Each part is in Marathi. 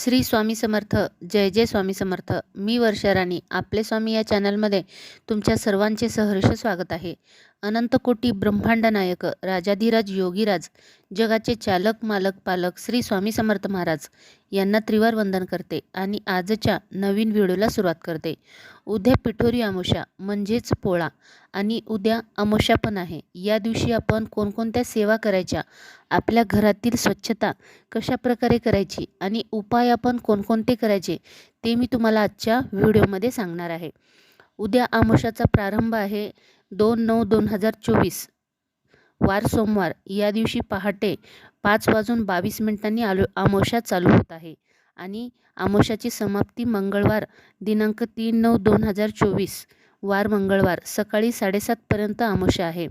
श्री स्वामी समर्थ जय जय स्वामी समर्थ. मी वर्षाराणी आपले स्वामी या चॅनलमध्ये तुमच्या सर्वांचे सहर्ष स्वागत आहे. अनंतकोटी ब्रह्मांड नायक राजाधिराज योगीराज जगाचे चालक मालक पालक श्री स्वामी समर्थ महाराज यांना त्रिवार वंदन करते आणि आजच्या नवीन व्हिडिओला सुरुवात करते. उद्या पिठोरी अमावस्या म्हणजेच पोळा आणि उद्या अमावस्या पण आहे. या दिवशी आपण कोणकोणत्या सेवा करायच्या आपल्या घरातील स्वच्छता कशा प्रकारे करायची आणि उपाय आपण कोणकोणते करायचे ते मी तुम्हाला आजच्या व्हिडिओमध्ये सांगणार आहे. उद्या अमावस्याचा प्रारंभ आहे. दोन नऊ दोन हजार चोवीस. वार सोमवार या दिवशी पहाटे पाच वाजून बावीस मिनिटांनी आलो आमोशा चालू होत आहे आणि आमोशाची समाप्ती मंगळवार दिनांक तीन नऊ दोन हजार चोवीस. वार मंगळवार सकाळी साडेसातपर्यंत आमोशा आहे.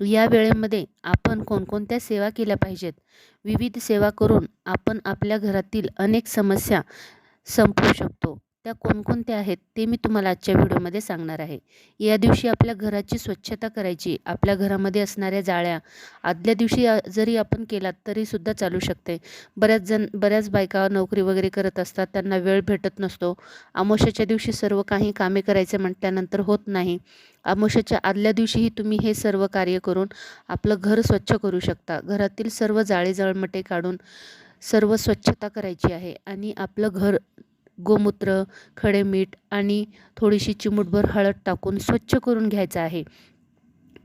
या वेळेमध्ये आपण कोणकोणत्या सेवा केल्या पाहिजेत? विविध सेवा करून आपण आपल्या घरातील अनेक समस्या संपवू शकतो. त्या कोणकोणत्या आहेत ते मी तुम्हाला आजच्या व्हिडिओमध्ये सांगणार आहे. या दिवशी आपल्या घराची स्वच्छता करायची आपल्या घरामध्ये असणाऱ्या जाळ्या आदल्या दिवशी जरी आपण केलात तरीसुद्धा चालू शकते. बऱ्याच जण बऱ्याच बायका नोकरी वगैरे करत असतात त्यांना वेळ भेटत नसतो. अमावस्याच्या दिवशी सर्व काही कामे करायचे म्हटल्यानंतर होत नाही. अमावस्याच्या आदल्या दिवशीही तुम्ही हे सर्व कार्य करून आपलं घर स्वच्छ करू शकता. घरातील सर्व जाळे जळमटे काढून सर्व स्वच्छता करायची आहे आणि आपलं घर गोमूत्र खडे मीठ आणि थोडीशी चिमूटभर हळद टाकून स्वच्छ करून घ्यायचं आहे.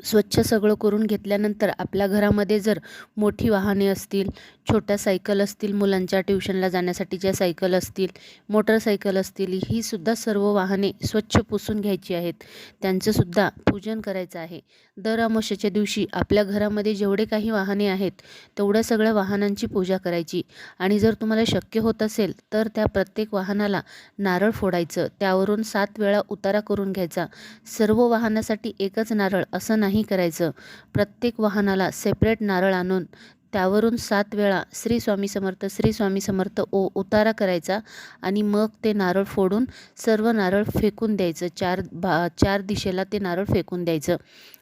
स्वच्छ सगळं करून घेतल्यानंतर आपल्या घरामध्ये जर मोठी वाहने असतील छोट्या सायकल असतील मुलांच्या ट्युशनला जाण्यासाठी ज्या सायकल असतील मोटरसायकल असतील ही सुद्धा सर्व वाहने स्वच्छ पुसून घ्यायची आहेत. त्यांचंसुद्धा पूजन करायचं आहे. दर अमावस्याच्या दिवशी आपल्या घरामध्ये जेवढे काही वाहने आहेत तेवढ्या सगळ्या वाहनांची पूजा करायची. आणि जर तुम्हाला शक्य होत असेल तर त्या प्रत्येक वाहनाला नारळ फोडायचं. त्यावरून सात वेळा उतारा करून घ्यायचा. सर्व वाहनासाठी एकच नारळ असं नाही. करायचं. प्रत्येक वाहनाला सेपरेट नारळ आणून त्यावरून सात वेळा श्री स्वामी समर्थ श्री स्वामी समर्थ ओ उतारा करायचा आणि मग ते नारळ फोडून सर्व नारळ फेकून द्यायचं. चार भा चार दिशेला ते नारळ फेकून द्यायचं.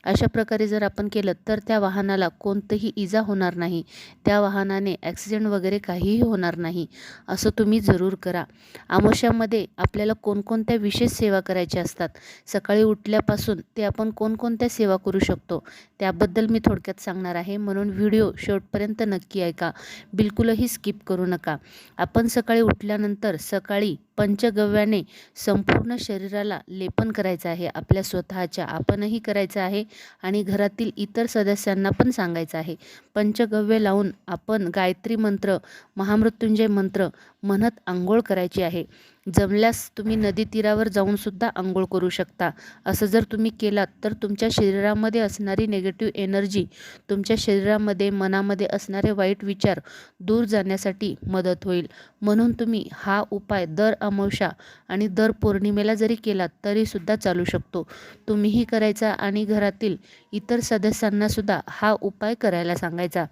अशा प्रकारे जर आपण केलं तर त्या वाहनाला कोणतंही इजा होणार नाही. त्या वाहनाने ॲक्सिडेंट वगैरे काहीही होणार नाही. असं तुम्ही जरूर करा. आमोशामध्ये आपल्याला कोणकोणत्या विशेष सेवा करायच्या असतात? सकाळी उठल्यापासून ते आपण कोणकोणत्या सेवा करू शकतो? त्याबद्दल मी थोडक्यात सांगणार आहे. म्हणून व्हिडिओ शेवटपर्यंत नक्की ऐका. बिलकुलही स्किप करू नका. आपण सकाळी उठल्यानंतर सकाळी पंचगव्याने संपूर्ण शरीराला लेपन करायचं आहे आपल्या स्वतःच्या आपणही करायचं आहे आणि घरातील इतर सदस्यांना पण सांगायचं आहे. पंचगव्य लावून आपण गायत्री मंत्र महामृत्युंजय मंत्र म्हणत आंघोळ करायची आहे. जमल्यास तुम्ही नदी तीरावर जाऊनसुद्धा आंघोळ करू शकता. असं जर तुम्ही केलात तर तुमच्या शरीरामध्ये असणारी नेगेटिव्ह एनर्जी तुमच्या शरीरामध्ये मनामध्ये असणारे वाईट विचार दूर जाण्यासाठी मदत होईल. म्हणून तुम्ही हा उपाय दर अमावशा आणि दर पौर्णिमेला जरी केलात तरीसुद्धा चालू शकतो. तुम्हीही करायचा आणि घरातील इतर सदस्यांनासुद्धा हा उपाय करायला सांगायचा.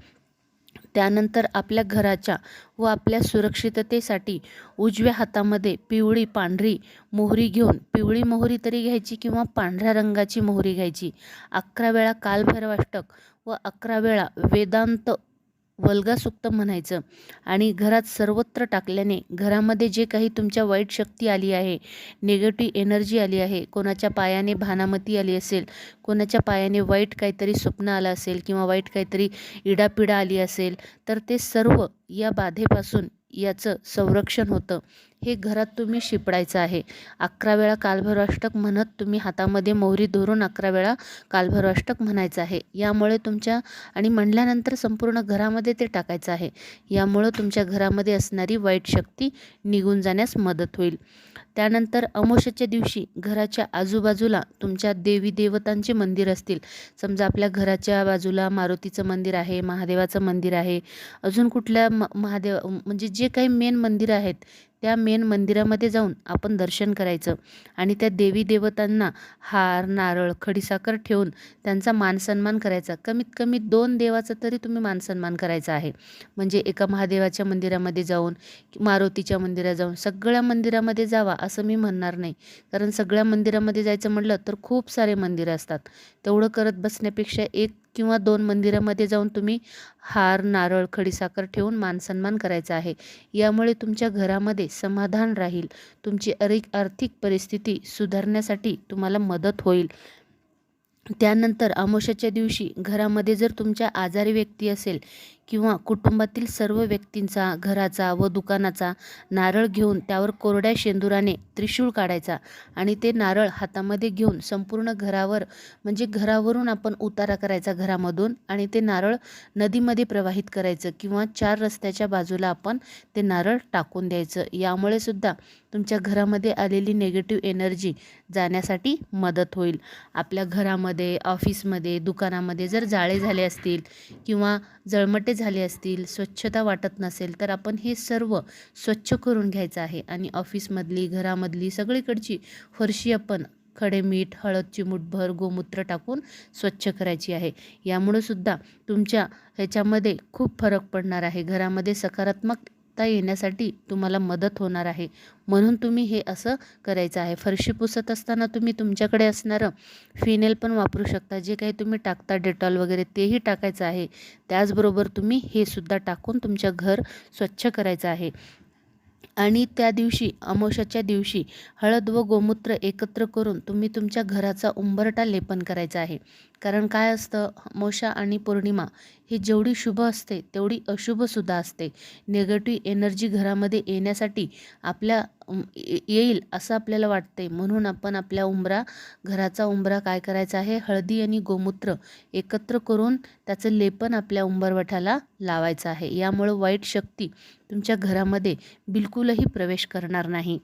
त्यानंतर आपल्या घराच्या व आपल्या सुरक्षिततेसाठी उजव्या हातामध्ये पिवळी पांढरी मोहरी घेऊन पिवळी मोहरी तरी घ्यायची किंवा पांढऱ्या रंगाची मोहरी घ्यायची. अकरा वेळा कालभैरवाष्टक व अकरा वेळा वेदांत वल्गासुक्त म्हणायचं. आणि घरात सर्वत्र टाकल्याने घरामध्ये जे काही तुमच्या वाईट शक्ती आली आहे निगेटिव्ह एनर्जी आली आहे कोणाच्या पायाने भानामती आली असेल कोणाच्या पायाने वाईट काहीतरी स्वप्न आलं असेल किंवा वाईट काहीतरी इडापिडा आली असेल तर ते सर्व या बाधेपासून याचं संरक्षण होतं. हे घरात तुम्ही शिपडायचं आहे. अकरा वेळा कालभैरवाष्टक म्हणत तुम्ही हातामध्ये मोहरी धरून अकरा वेळा कालभैरवाष्टक म्हणायचं आहे. यामुळे तुमच्या आणि म्हणल्यानंतर संपूर्ण घरामध्ये ते टाकायचं आहे. यामुळं तुमच्या घरामध्ये असणारी वाईट शक्ती निघून जाण्यास मदत होईल. त्यानंतर अमोशाच्या दिवशी घराच्या आजूबाजूला तुमच्या देवी देवतांचे मंदिर असतील. समजा आपल्या घराच्या बाजूला मारुतीचं मंदिर आहे महादेवाचं मंदिर आहे. अजून कुठल्या म महादेव म्हणजे जे काही मेन मंदिरं आहेत त्या मेन मंदिरामध्ये जाऊन आपण दर्शन करायचं. आणि त्या देवी देवतांना हार नारळ खडीसाखर ठेवून त्यांचा मानसन्मान करायचा. कमीत कमी दोन देवाचा तरी तुम्ही मानसन्मान करायचा आहे. म्हणजे एका महादेवाच्या मंदिरामध्ये जाऊन मारुतीच्या मंदिरात जाऊन सगळ्या मंदिरामध्ये जावा असं मी म्हणणार नाही. कारण सगळ्या मंदिरामध्ये जायचं म्हटलं तर खूप सारे मंदिरं असतात. तेवढं करत बसण्यापेक्षा एक किंवा दोन मंदिरामध्ये जाऊन तुम्ही हार नारळ खडीसाखर ठेवून मानसन्मान करायचा आहे. यामुळे तुमच्या घरामध्ये समाधान राहील. तुमची अरिक आर्थिक परिस्थिती सुधारण्यासाठी तुम्हाला मदत होईल. त्यानंतर अमावस्याच्या दिवशी घरामध्ये जर तुमच्या आजारी व्यक्ती असेल किंवा कुटुंबातील सर्व व्यक्तींचा घराचा व दुकानाचा नारळ घेऊन त्यावर कोरड्या शेंदुराने त्रिशूळ काढायचा आणि ते नारळ हातामध्ये घेऊन संपूर्ण घरावर म्हणजे घरावरून आपण उतारा करायचा घरामधून आणि ते नारळ नदीमध्ये प्रवाहित करायचं किंवा चार रस्त्याच्या बाजूला आपण ते नारळ टाकून द्यायचं. यामुळे सुद्धा तुमच्या घरामध्ये आलेली नेगेटिव्ह एनर्जी जाण्यासाठी मदत होईल. आपल्या घरामध्ये ऑफिसमध्ये दुकानामध्ये जर जाळे झाले असतील किंवा जळमटे झाले असतील स्वच्छता वाटत नसेल तर आपण हे सर्व स्वच्छ करून घ्यायचं आहे. आणि ऑफिसमधली घरामधली सगळीकडची फरशी आपण खडे मीठ हळद चिमूटभर गोमूत्र टाकून स्वच्छ करायची आहे. यामुळं सुद्धा तुमच्या ह्याच्यामध्ये खूप फरक पडणार आहे. घरामध्ये सकारात्मक सकारात्मकता येण्यासाठी तुम्हाला मदत होणार आहे. म्हणून तुम्ही हे असं करायचं आहे. फरशी पुसत असताना तुम्ही तुमच्याकडे असणारं फिनेल पण वापरू शकता. जे काही तुम्ही टाकता डेटॉल वगैरे तेही टाकायचं आहे. त्याचबरोबर तुम्ही हे सुद्धा टाकून तुमच्या घर स्वच्छ करायचं आहे. आणि त्या दिवशी अमावस्याच्या दिवशी हळद व गोमूत्र एकत्र करून तुम्ही तुमच्या घराचा उंबरटा लेपन करायचा आहे. कारण काय असतं अमावस्या आणि पौर्णिमा ही जेवढी शुभ असते तेवढी अशुभसुद्धा असते. निगेटिव्ह एनर्जी घरामध्ये येण्यासाठी आपल्या येईल असं आपल्याला वाटते. म्हणून आपण आपल्या उंबरा घराचा उंबरा काय करायचा आहे? हळदी आणि गोमूत्र एकत्र करून त्याचं लेपन आपल्या उंबरवठाला लावायचं आहे. यामुळं वाईट शक्ती तुमच्या घरामध्ये बिलकुल बिलकुलही प्रवेश करणार नाही.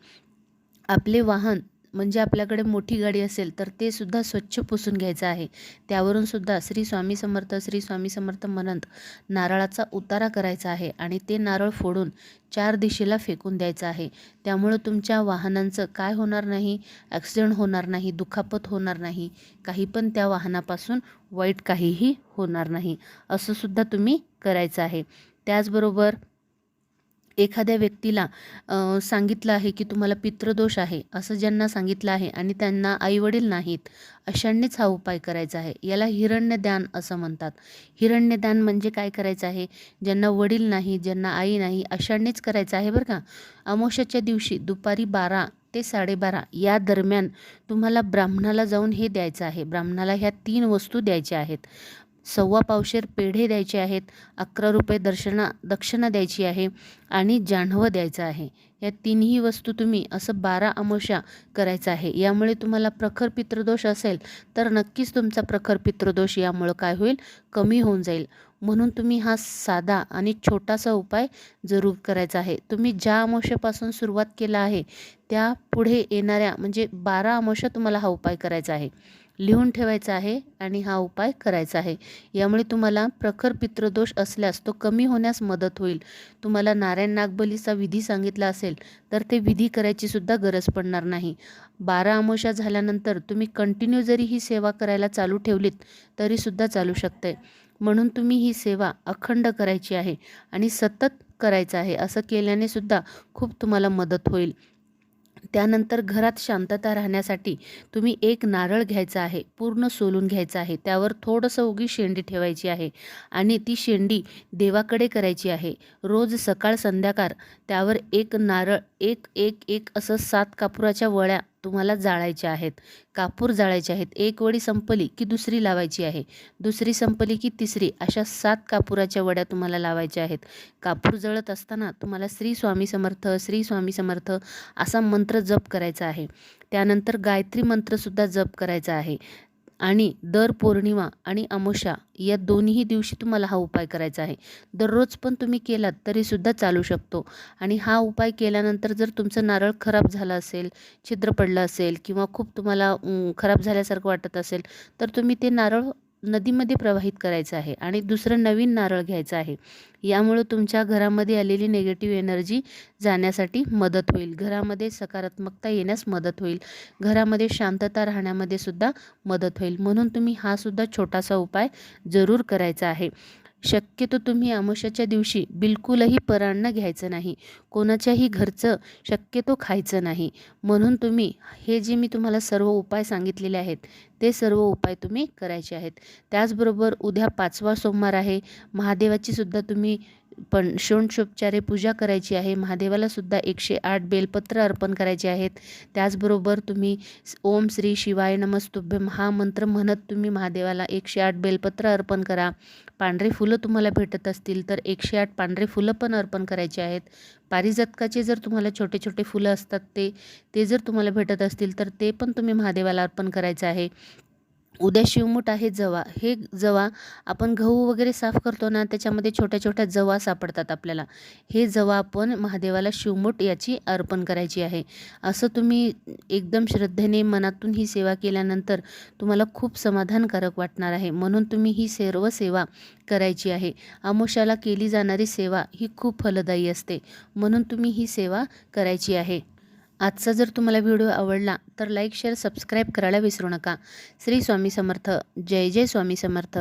आपले वाहन म्हणजे आपल्याकडे मोठी गाडी असेल तर ते सुद्धा स्वच्छ पुसून घ्यायचं आहे. त्यावरून सुद्धा श्री स्वामी समर्थ श्री स्वामी समर्थ म्हणत नारळाचा उतारा करायचा आहे आणि ते नारळ फोडून चार दिशेला फेकून द्यायचं आहे. त्यामुळं तुमच्या वाहनांचं काय होणार नाही? ॲक्सिडेंट होणार नाही दुखापत होणार नाही. काही पण त्या वाहनापासून वाईट काहीही होणार नाही. असं सुद्धा तुम्ही करायचं आहे. त्याचबरोबर एखाद्या व्यक्तीला सांगितलं आहे की तुम्हाला पितृदोष आहे असं ज्यांना सांगितलं आहे आणि त्यांना आईवडील नाहीत अशांनीच हा उपाय करायचा आहे. याला हिरण्यदान असं म्हणतात. हिरण्यदान म्हणजे काय करायचं आहे? ज्यांना वडील नाही ज्यांना आई नाही अशांनीच करायचं आहे बरं का? अमोशाच्या दिवशी दुपारी बारा ते साडेबारा या दरम्यान तुम्हाला ब्राह्मणाला जाऊन हे द्यायचं आहे. ब्राह्मणाला ह्या तीन वस्तू द्यायच्या आहेत. सव्वा पावशेर पेढे द्यायचे आहेत अकरा रुपये दर्शना दक्षिणा द्यायची आहे आणि जान्हवं द्यायचं आहे. या तिन्ही वस्तू तुम्ही असं बारा अमोशा करायचं आहे. यामुळे तुम्हाला प्रखर पितृदोष असेल तर नक्कीच तुमचा प्रखर पितृदोष यामुळं काय होईल? कमी होऊन जाईल. म्हणून तुम्ही हा साधा आणि छोटासा उपाय जरूर करायचा आहे. तुम्ही ज्या अमोशापासून सुरुवात केला आहे त्या पुढे येणाऱ्या म्हणजे बारा अमोशा तुम्हाला हा उपाय करायचा आहे. लिहून ठेवायचा आहे आणि हा उपाय करायचा आहे. यामुळे तुम्हाला प्रखर पितृदोष असल्यास तो कमी होण्यास मदत होईल. तुम्हाला नारायण नागबलीचा विधी सांगितला असेल तर ते विधी करायची सुद्धा गरज पडणार नाही. बारा अमावस्या झाल्यानंतर तुम्ही कंटिन्यू जरी ही सेवा करायला चालू ठेवलीत तरीसुद्धा चालू शकते. म्हणून तुम्ही ही सेवा अखंड करायची आहे आणि सतत करायचं आहे असं केल्याने सुद्धा खूप तुम्हाला मदत होईल. त्यानंतर घरात शांतता राहण्यासाठी तुम्ही एक नारळ घ्यायचा आहे पूर्ण सोलून घ्यायचं आहे त्यावर थोडंसं उगी शेंडी ठेवायची आहे आणि ती शेंडी देवाकडे करायची आहे. रोज सकाळ संध्याकाळ त्यावर एक नारळ एक एक एक असं सात कापुराच्या वळ्या तुम्हाला जाळायच्या आहेत. कापूर जाळायचे आहेत. एक वडी संपली की दुसरी लावायची आहे. दुसरी संपली की तिसरी अशा सात कापुराच्या वड्या तुम्हाला लावायच्या आहेत. कापूर जळत असताना तुम्हाला श्री स्वामी समर्थ श्री स्वामी समर्थ असा मंत्र जप करायचा आहे. त्यानंतर गायत्री मंत्रसुद्धा जप करायचा आहे. आणि दर पौर्णिमा आणि अमावस्या या दोन्ही दिवशी तुम्हाला हा उपाय करायचा आहे. दररोज पण तुम्ही केलात तरीसुद्धा चालू शकतो. आणि हा उपाय केल्यानंतर जर तुमचं नारळ खराब झालं असेल छिद्र पडलं असेल किंवा खूप तुम्हाला खराब झाल्यासारखं वाटत असेल तर तुम्ही ते नारळ नदीमध्ये प्रवाहित करायचं आहे आणि दुसरं नवीन नारळ घ्यायचं आहे. यामुळं तुमच्या घरामध्ये आलेली नेगेटिव्ह एनर्जी जाण्यासाठी मदत होईल. घरामध्ये सकारात्मकता येण्यास मदत होईल. घरामध्ये शांतता राहण्यामध्ये सुद्धा मदत होईल. म्हणून तुम्ही हा सुद्धा छोटासा उपाय जरूर करायचा आहे. शक्यतो तुम्ही अमावस्याच्या दिवशी बिलकुलही परांना घ्यायचं नाही. कोणाच्याही घरचं शक्यतो खायचं नाही. म्हणून तुम्ही हे जे मी तुम्हाला सर्व उपाय सांगितलेले आहेत ते सर्व उपाय तुम्ही करायचे आहेत. त्याचबरोबर उद्या पाचवा सोमवार आहे. महादेवाची सुद्धा तुम्ही पण षोणशोपचारे पूजा करायची आहे. महादेवाला सुद्धा एकशे आठ बेलपत्र अर्पण करायचे आहेत. त्याचबरोबर तुम्ही ओम श्री शिवाय नमस्तुभ्यम हा मंत्र म्हणत तुम्ही महादेवाला एकशे आठ बेलपत्र अर्पण करा. पांढरे फुलं तुम्हाला भेटत असतील तर एकशे आठ पांढरे फुलं पण अर्पण करायचे आहेत. पारिजातकाचे जर तुम्हाला छोटे छोटे फुलं असतात ते ते जर तुम्हाला भेटत असतील तर ते पण तुम्ही महादेवाला अर्पण करायचं आहे. उद्या शिवमूठ आहे जवा. हे जवा आपण गहू वगैरे साफ करतो ना त्याच्यामध्ये छोट्या छोट्या जवा सापडतात आपल्याला. हे जवा आपण महादेवाला शिवमूठ याची अर्पण करायची आहे. असं तुम्ही एकदम श्रद्धेने मनातून ही सेवा केल्यानंतर तुम्हाला खूप समाधानकारक वाटणार आहे. म्हणून तुम्ही ही सर्व सेवा करायची आहे. आमोशाला केली जाणारी सेवा ही खूप फलदायी असते. म्हणून तुम्ही ही सेवा करायची आहे. आजचा जर तुम्हाला व्हिडिओ आवडला तर लाईक शेअर सबस्क्राईब करायला विसरू नका. श्री स्वामी समर्थ. जय जय स्वामी समर्थ.